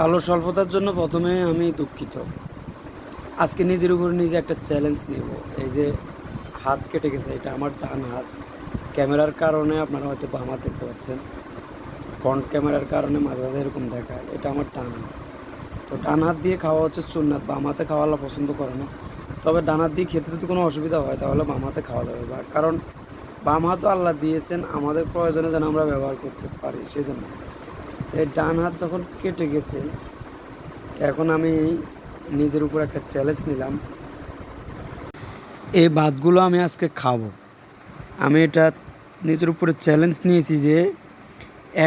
আলো স্বল্পতার জন্য প্রথমে আমি দুঃখিত। আজকে নিজের উপর নিজে একটা চ্যালেঞ্জ নেব। এই যে হাত কেটে গেছে, এটা আমার ডান হাত। ক্যামেরার কারণে আপনারা হয়তো বাম হাত দেখতে পাচ্ছেন। ফ্রন্ট ক্যামেরার কারণে মাঝে মাঝে এরকম দেখায়। এটা আমার ডান হাত। তো ডান হাত দিয়ে খাওয়া হচ্ছে সুন্নাত। বাম হাতে খাওয়া আল্লাহ পছন্দ করে না। তবে ডান হাত দিয়ে খেতে যদি কোনো অসুবিধা হয়, তাহলে বাম হাতে খাওয়া যাবে। কারণ বাম হাতও আল্লাহ দিয়েছেন, আমাদের প্রয়োজনে যেন আমরা ব্যবহার করতে পারি সেই জন্য এই ডান হাত যখন কেটে গেছে, এখন আমি নিজের উপর একটা চ্যালেঞ্জ নিলাম। এই ভাতগুলো আমি আজকে খাব। আমি এটা নিজের উপরে চ্যালেঞ্জ নিয়েছি যে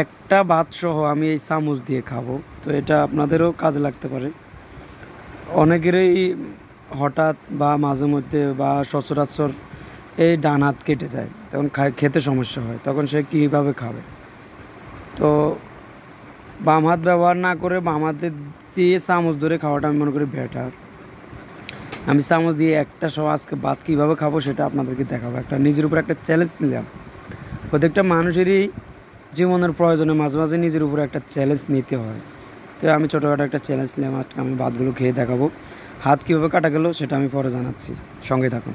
একটা ভাত সহ আমি এই চামচ দিয়ে খাব। তো এটা আপনাদেরও কাজে লাগতে পারে। অনেকেরই হঠাৎ বা মাঝে মধ্যে বা সচরাচর এই ডান হাত কেটে যায়, তখন খেতে সমস্যা হয়, তখন সে কীভাবে খাবে? তো বাম হাত ব্যবহার না করে বাম হাতে দিয়ে চামচ ধরে খাওয়াটা আমি মনে করি বেটার আমি চামচ দিয়ে একটা সহ আজকে ভাত কীভাবে খাব সেটা আপনাদেরকে দেখাবো। একটা নিজের উপর একটা চ্যালেঞ্জ নিলাম। প্রত্যেকটা মানুষেরই জীবনের প্রয়োজনে মাঝে মাঝে নিজের উপর একটা চ্যালেঞ্জ নিতে হয়। তো আমি ছোটোখাটো একটা চ্যালেঞ্জ নিলাম, আজকে আমি ভাতগুলো খেয়ে দেখাবো। হাত কীভাবে কাটা গেল সেটা আমি পরে জানাচ্ছি। সঙ্গে থাকুন।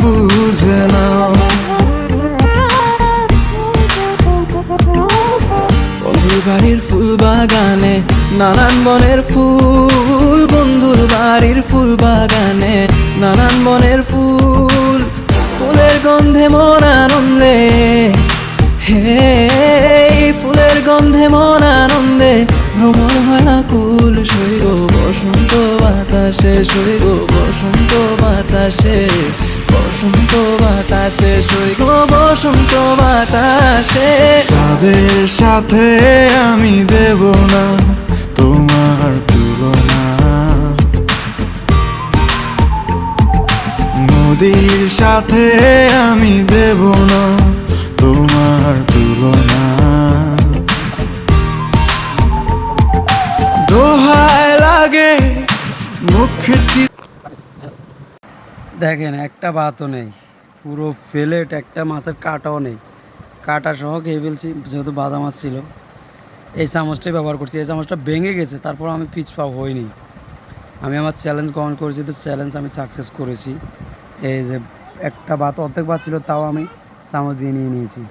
নানান বনের ফুল, বন্ধুর বাড়ির ফুল বাগানে। নানান বনের ফুল, ফুলের গন্ধে মন আনন্দে। হে, ফুলের গন্ধে মন আনন্দে। ভ্রমণ হয় কুল সৈর বসন্ত বাতাসে সৈর বসন্ত বাতাসে। বসন্ত বাতাসে সৈর বসন্ত বাতাসে। সাথে আমি দেব না। নদীর সাথে আমি দেব না তোমার তুলনা। দোহায় লাগে মুখটি দেখেন, একটা ভাতও নেই। পুরো ফেলেট একটা মাছের কাটাও নেই। কাটা সহ খেয়ে ফেলছি, যেহেতু বাদা মাছ ছিল। এই চামচটাই ব্যবহার করছি। এই চামচটা ভেঙে গেছে, তারপর আমি পিচ পাও হইনি আমি আমার চ্যালেঞ্জ গ্রহণ করেছি, তো চ্যালেঞ্জ আমি সাকসেস করেছি। এই যে একটা ভাত অর্ধেক ভাত ছিল তাও আমি চামচ দিয়ে নিয়ে নিয়েছি।